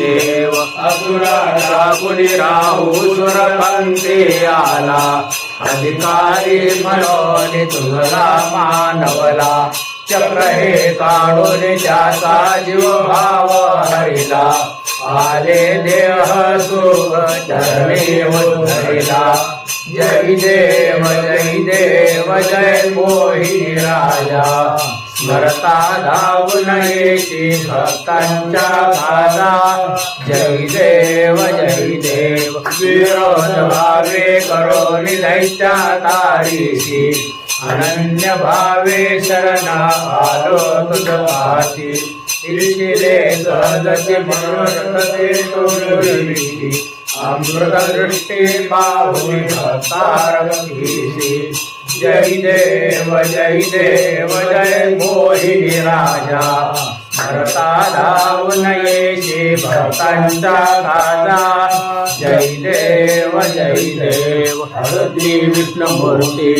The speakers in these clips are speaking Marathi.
देव असुराचा कुणी राहू सुरपंथी आला. अधिकारी म्हणून तुझला मानवला. चक्र हे काढून त्याचा जीव भाव हरिला. आले देह सुख चरणी उद्धरिला. जय देव जय देव जय मोहिनी राजा. भरता धावून येशी भक्तांच्या गाजा जय देव जय देव। विरोध भावे करो दैत्या तारीशी अनन्य भावे शरणा आलो तुझ पाशी सहजचे मनोरथ ते अमृत दृष्टी पाहुनी भक्तारक्षीशी जय देव जय देव जय मोहिनी राजा. भरता धावून येशी भक्तांचा गाजा जय देव जय देव हरती विष्णुमूर्ती.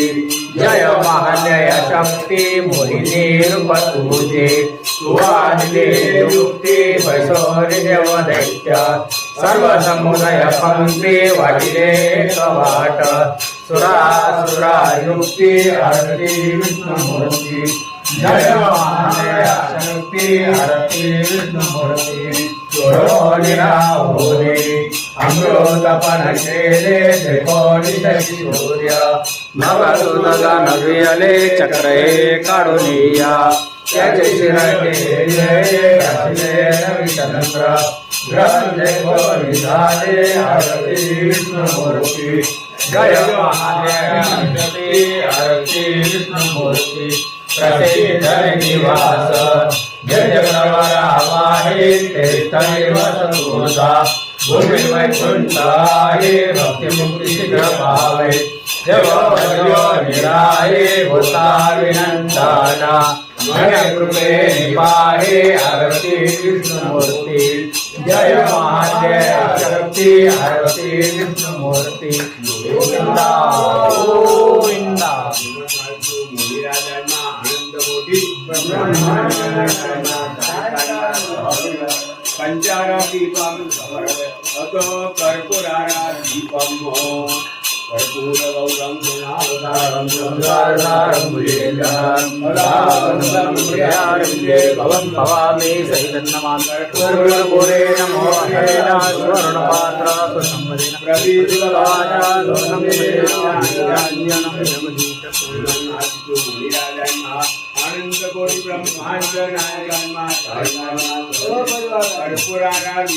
जय महालय शक्ती मोहिनी रूप सुवादिले युक्ती भैसोरी देव दैत्य. सर्व समुदय पंक्ती वाटिले कवाट. सुरा सुरा युक्ती विष्णुमूर्ती। जय महालय शक्ती आरती विष्णुमूर्ती। चोरोनिरा भोरे अमृतपण केले त्रिकोणी चक्रे काढून या त्याचे शिरके जय रचले रविचंद्र झाले आरती विष्णुमूर्ती। जय महादेव आरती विष्णुमूर्ती। निवास जय जगदवरा आहे ते तैवत तुझा भूमी शीघ्र पावे निराये होता विनंताना कृपे निपाहे आरती विष्णुमूर्ती जय महादेव शक्ती आरती गोविंदा गोविंदा मुनिराजांना आनंद मोदी पंचारा दीपम अतो कर्पूरारा दीपम कर्पूर गौरम गुणावतारम गंगाधारं भवन् भवामि सहितन्नमामि पूर्वगुरे नमो हरेण स्वर्णपात्र सुसंवदेन प्रवीणराजा सोनं मुनिराजांना आनंद कोटी ब्रह्मांड नायकांना कर्पूरारा